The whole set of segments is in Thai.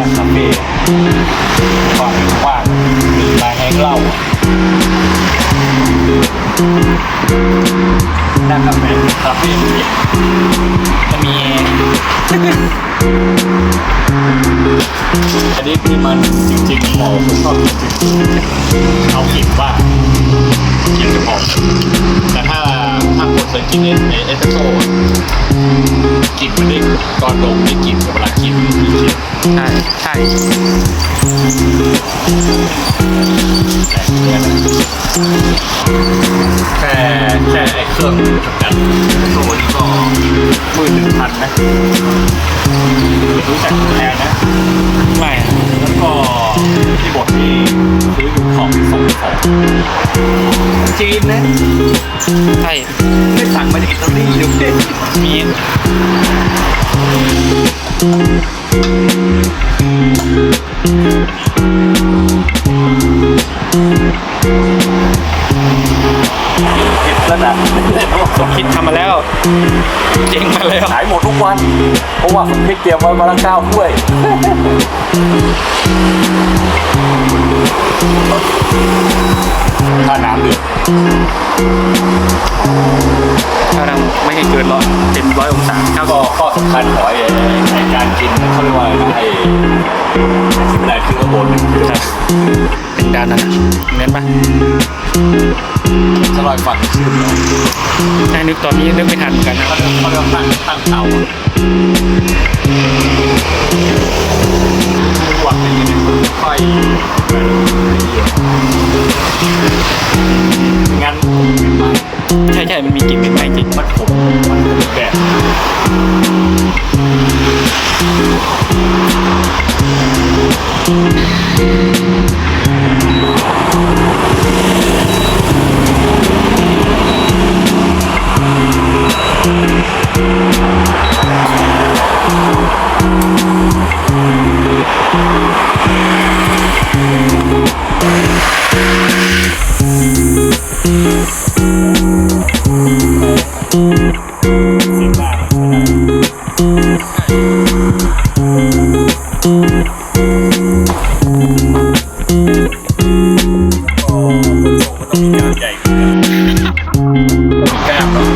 นั่งคาเฟ่ความกว้างมีมาแห้งเหล้านั่งกาแฟคาเฟ่จะมีอันนี้ที่มันจริงๆเหมาชอบจริงๆเอากลิ่นว่ากินจะหอมแต่ถ้าถ้าคนเคยกินเอสเอสโซกินมันได้ตอนดมได้กินเวลากินมีกลิ่น ใช่ใช่แต่เนี่ยนะแค่แค่ไอ้เครื่องกันเอสเปรสโซ่นี่ก็หมื่นหนึ่งพันนะรู้จักแพงนะไม่อะแล้วก็ที่บทนี้ซื้ออยู่ของส่งของจีนนะใช่ไม่สั่งมาจากอิตาลีหรือเปล่ามีผิด แล้วนะสมคิดทำมาแล้ว เจ๋งมาแล้ว ขายหมดทุกวัน เพราะว่าสมคิดเตรียมไว้มาละเก้าถ้วย ถ้าน้ำเดือดถ้าเราไม่ให้เกินร้อยเต็มร้อยองศาครับก็ข้อสำคัญของไอ้ไอ้การกินเขาเรียกว่าอะไรนะไอ้ที่ไม่ได้คือข้างบนครับเป็นด้านนั้นนะเน้นปะสลอยฟังชื่อเนาะใช่นึกตอนนี้นึกไม่ทันเหมือนกันนะเขาเรียกเขาเรียกว่าตั้งตั้งเตาหวังเป็นยังไงค่อย งั้นใช่ใช่มันมีกลิ่นเป็นไม้จริงมันผมมันผมแบบ ใหญ่แก้มเนาะ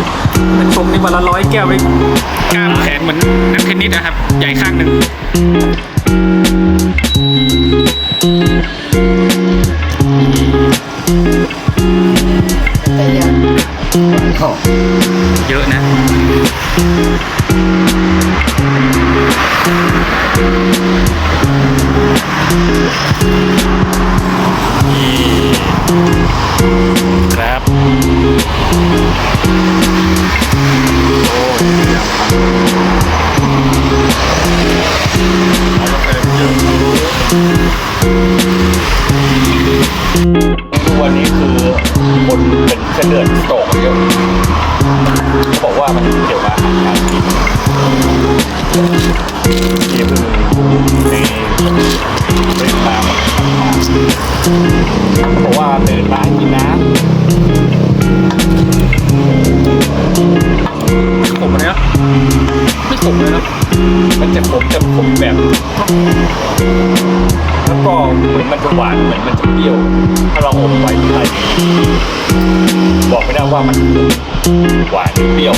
มันชมนี่วันละร้อยแก้วไปกล้ามแขนเหมือนนักเทนนิสนะครับ ใหญ่ข้างหนึ่งเยอะนะ ครับทุกวันนี้คือคนเป็นเส้นเลือดโตกเยอะเขาบอกว่ามันเกี่ยวกับอาหารการกินที่คือใเขาบอกว่าตื่นมาให้กินน้ไม่ขมเลยนะไม่ขมเลยนะมันจะขมจะขมแบบแล้วก็เหมือนมันจะหวานเหมือนมันจะเปรี้ยว ถ้าเราอมไว้ที่ไรบอกไม่ได้ว่ามันหวานหรือเปรี้ยว